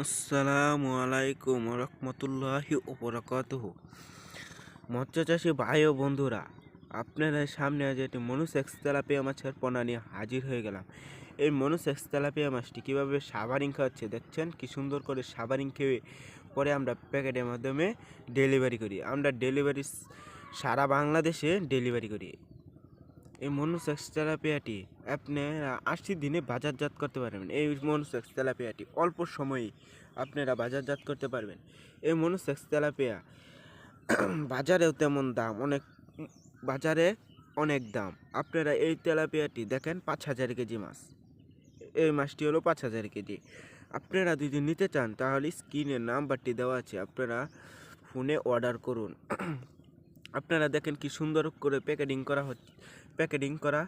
আসসালামু আলাইকুম রহমতুল্লাহি ওবরাকাতুহু। মৎস্য চাষি ভাই ও বন্ধুরা, আপনাদের সামনে আজ একটি মনুসেক্স তেলাপিয়া মাছের পোনা নিয়ে হাজির হয়ে গেলাম। এই মনুসেক্স তেলাপিয়া মাছটি কীভাবে সাবারিং খাওয়াচ্ছে দেখছেন? কি সুন্দর করে সাবারিং খেয়ে পরে আমরা প্যাকেটের মাধ্যমে ডেলিভারি করি। আমরা ডেলিভারি সারা বাংলাদেশে ডেলিভারি করি। এই মনুসেক্স তেলাপিয়াটি আপনারা আশি দিনে বাজারজাত করতে পারবেন। এই মনুসেক্স তেলাপিয়াটি অল্প সময়ে আপনারা বাজারজাত করতে পারবেন। এই মনুসেক্স তেলাপিয়া বাজারেও তেমন দাম, অনেক বাজারে অনেক দাম। আপনারা এই তেলাপিয়াটি দেখেন, পাঁচ হাজার কেজি মাছ। এই মাছটি হলো পাঁচ হাজার কেজি। আপনারা যদি নিতে চান, তাহলে স্ক্রিনে নাম্বারটি দেওয়া আছে। আপনারা ফোনে অর্ডার করুন। আপনারা দেখেন কি সুন্দর করে প্যাকেটিং করা হচ্ছে, প্যাকেটিং করা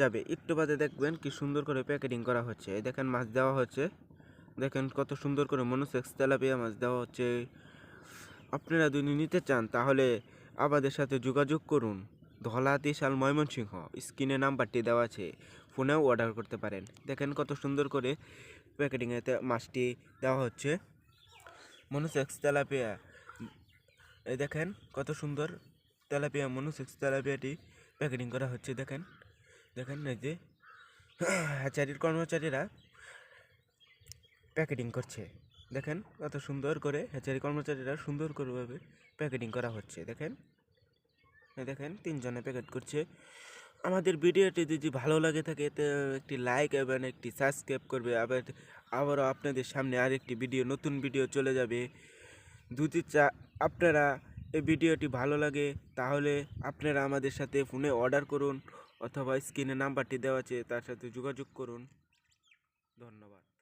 যাবে। একটু বাদে দেখবেন কি সুন্দর করে প্যাকেটিং করা হচ্ছে। দেখেন মাছ দেওয়া হচ্ছে। দেখেন কত সুন্দর করে মনোসেক্স তেলাপিয়া মাছ দেওয়া হচ্ছে। আপনারা যদি নিতে চান তাহলে আমাদের সাথে যোগাযোগ করুন। ধলা তিশাল ময়মনসিংহ, স্ক্রিনে নাম্বারটি দেওয়া আছে। ফোনেও অর্ডার করতে পারেন। দেখেন কত সুন্দর করে প্যাকেটিংয়েতে মাছটি দেওয়া হচ্ছে। মনোসেক্স তেলাপিয়া দেখেন কত সুন্দর তেলাপিয়া মনোসেক্স তেলাপিয়াটি প্যাকেটিং করা হচ্ছে, দেখেন। দেখেন এই যে হ্যাচারির কর্মচারীরা প্যাকেটিং করছে। দেখেন কত সুন্দর করে হ্যাচারি কর্মচারীরা সুন্দর করেভাবে প্যাকেটিং করা হচ্ছে, দেখেন। দেখেন, তিনজনে প্যাকেট করছে। আমাদের ভিডিওটি যদি ভালো লাগে থাকে, তো একটি লাইক এবং একটি সাবস্ক্রাইব করবে। আবার, আবারও আপনাদের সামনে আরেকটি ভিডিও, নতুন ভিডিও চলে যাবে। যদি চা, আপনারা এই ভিডিওটি ভালো লাগে, তাহলে আপনারা আমাদের সাথে ফোনে অর্ডার করুন অথবা স্ক্রিনে নাম্বারটি দেওয়া আছে, তার সাথে যোগাযোগ করুন। ধন্যবাদ।